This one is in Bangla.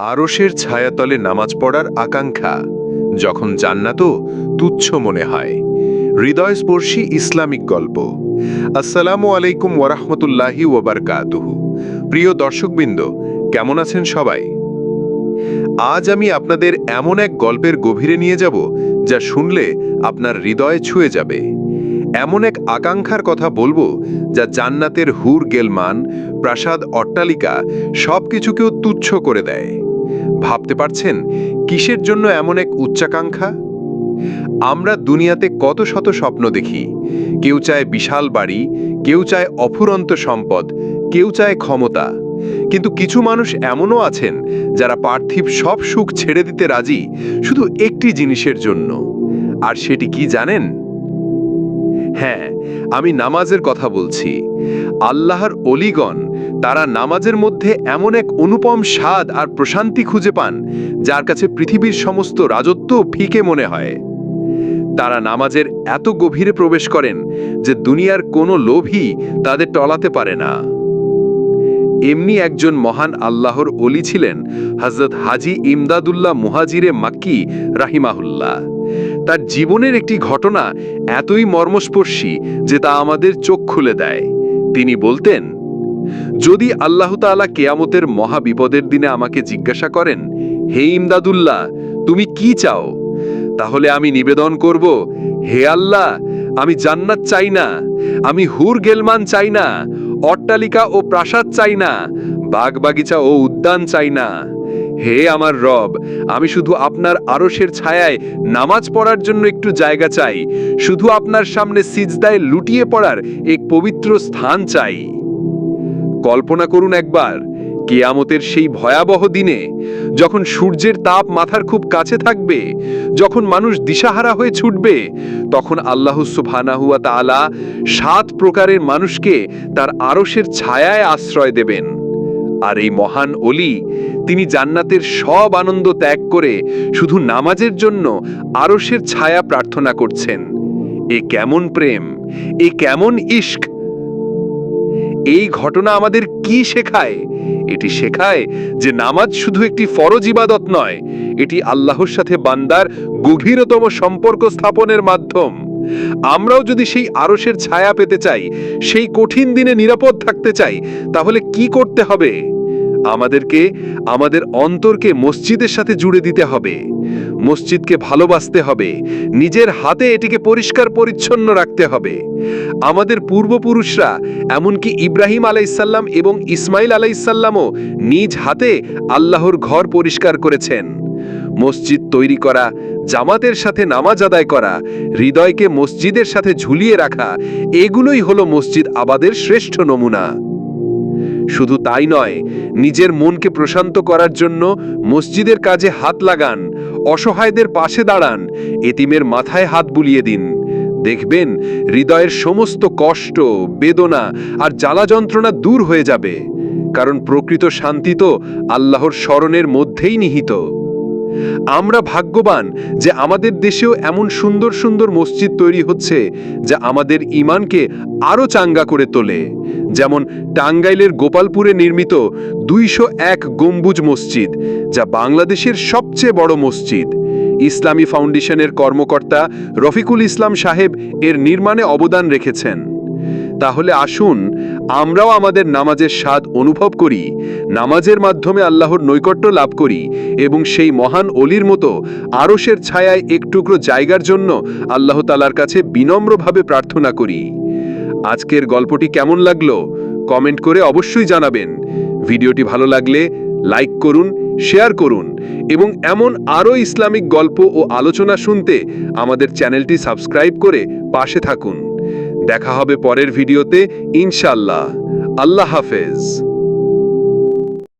আরশের ছায়াতলে নামাজ পড়ার আকাঙ্ক্ষা। যখন জান্নাতও তুচ্ছ মনে হয়। হৃদয়স্পর্শী ইসলামিক গল্প। আসসালামু আলাইকুম ওরহমতুল্লাহি ওবরকাতুহু প্রিয় দর্শকবৃন্দ, কেমন আছেন সবাই? আজ আমি আপনাদের এমন এক গল্পের গভীরে নিয়ে যাব, যা শুনলে আপনার হৃদয়ে ছুঁয়ে যাবে। এমন এক আকাঙ্ক্ষার কথা বলব, যা জান্নাতের হুর গেলমান, প্রাসাদ অট্টালিকা সব কিছুকেও তুচ্ছ করে দেয়। ভাবতে পারছেন কিসের জন্য এমন এক উচ্চাকাঙ্ক্ষা? আমরা দুনিয়াতে কত শত স্বপ্ন দেখি। কেউ চায় বিশাল বাড়ি, কেউ চায় অফুরন্ত সম্পদ, কেউ চায় ক্ষমতা। কিন্তু কিছু মানুষ এমনও আছেন যারা পার্থিব সব সুখ ছেড়ে দিতে রাজি শুধু একটি জিনিসের জন্য। আর সেটি কি জানেন? হ্যাঁ আমি নামাজের কথা বলছি। আল্লাহর অলিগণ তারা নামাজের মধ্যে এমন এক অনুপম স্বাদ আর প্রশান্তি খুঁজে পান, যার কাছে পৃথিবীর সমস্ত রাজত্ব ফিকে মনে হয়। তারা নামাজের এত গভীরে প্রবেশ করেন যে দুনিয়ার কোনো লোভই তাদের টলাতে পারে না। এমনি একজন মহান আল্লাহর অলি ছিলেন হজরত হাজি ইমদাদুল্লাহ মুহাজিরে মাক্কি রাহিমাহুল্লাহ। তার জীবনের একটি ঘটনা এতই মর্মস্পর্শী যে তা আমাদের চোখ খুলে দেয়। তিনি বলতেন যদি আল্লাহ তাআলা কেয়ামতের মহা বিপদের দিনে আমাকে জিজ্ঞাসা করেন, হে ইমদাদুল্লাহ, তুমি কি চাও? তাহলে আমি নিবেদন করব, হে আল্লাহ, আমি জান্নাত চাই না, আমি হুর গেলমান চাই না, অট্টালিকা ও প্রাসাদ চাই না, বাগবাগিচা ও উদ্যান চাই না। হে আমার রব, আমি শুধু আপনার আরশের ছায়ায় নামাজ পড়ার জন্য একটু জায়গা চাই, শুধু আপনার সামনে সিজদায় লুটিয়ে পড়ার এক পবিত্র স্থান চাই। কল্পনা করুন একবার, কেয়ামতের সেই ভয়াবহ দিনে, যখন সূর্যের তাপ মাথার খুব কাছে থাকবে, যখন মানুষ দিশাহারা হয়ে ছুটবে, তখন আল্লাহ সুবহানাহুয়া তাআলা সাত প্রকারের মানুষকে তার আরশের ছায়ায় আশ্রয় দেবেন। আর এই মহান অলি, তিনি জান্নাতের সব আনন্দ ত্যাগ করে শুধু নামাজের জন্য আরশের ছায়া প্রার্থনা করছেন। এ কেমন প্রেম, এ কেমন ইশক এই ঘটনা আমাদের কি শেখায়? এটি শেখায় যে নামাজ শুধু একটি ফরজ ইবাদত নয়, এটি আল্লাহর সাথে বান্দার গভীরতম সম্পর্ক স্থাপনের মাধ্যম। আমরাও যদি সেই আরসের ছায়া পেতে চাই, সেই কঠিন দিনে নিরাপদ থাকতে চাই, তাহলে কি করতে হবে? আমাদেরকে, আমাদের অন্তরকে মসজিদের সাথে জুড়ে দিতে হবে। মসজিদকে ভালোবাসতে হবে। নিজের হাতে এটিকে পরিষ্কার পরিচ্ছন্ন রাখতে হবে। আমাদের পূর্বপুরুষরা, এমনকি ইব্রাহিম আলাইসাল্লাম এবং ইসমাইল আলাইসাল্লামও নিজ হাতে আল্লাহর ঘর পরিষ্কার করেছেন। মসজিদ তৈরি করা, জামাতের সাথে নামাজ আদায় করা, হৃদয়কে মসজিদের সাথে ঝুলিয়ে রাখা, এগুলোই হলো মসজিদ আবাদের শ্রেষ্ঠ নমুনা। শুধু তাই নয়, নিজের মনকে প্রশান্ত করার জন্য মসজিদের কাজে হাত লাগান, অসহায়দের পাশে দাঁড়ান, এতিমের মাথায় হাত বুলিয়ে দিন। দেখবেন, হৃদয়ের সমস্ত কষ্ট, বেদনা আর জ্বালা যন্ত্রণা দূর হয়ে যাবে। কারণ প্রকৃত শান্তি তো আল্লাহর স্মরণের মধ্যেই নিহিত। আমরা ভাগ্যবান যে আমাদের দেশেও এমন সুন্দর সুন্দর মসজিদ তৈরি হচ্ছে যা আমাদের ইমানকে আরও চাঙ্গা করে তোলে। যেমন টাঙ্গাইলের গোপালপুরে নির্মিত দুইশো এক গম্বুজ মসজিদ, যা বাংলাদেশের সবচেয়ে বড় মসজিদ। ইসলামী ফাউন্ডেশনের কর্মকর্তা রফিকুল ইসলাম সাহেব এর নির্মাণে অবদান রেখেছেন। তাহলে আসুন আমরাও আমাদের নামাজের স্বাদ অনুভব করি, নামাজের মাধ্যমে আল্লাহর নৈকট্য লাভ করি এবং সেই মহান অলির মতো আরসের ছায়ায় এক টুকরো জায়গার জন্য আল্লাহ তালার কাছে বিনম্রভাবে প্রার্থনা করি। আজকের গল্পটি কেমন লাগল কমেন্ট করে অবশ্যই জানাবেন। ভিডিওটি ভালো লাগলে লাইক করুন, শেয়ার করুন এবং এমন আরও ইসলামিক গল্প ও আলোচনা শুনতে আমাদের চ্যানেলটি সাবস্ক্রাইব করে পাশে থাকুন। দেখা হবে পরের ভিডিওতে ইনশাল্লাহ আল্লাহ হাফেজ।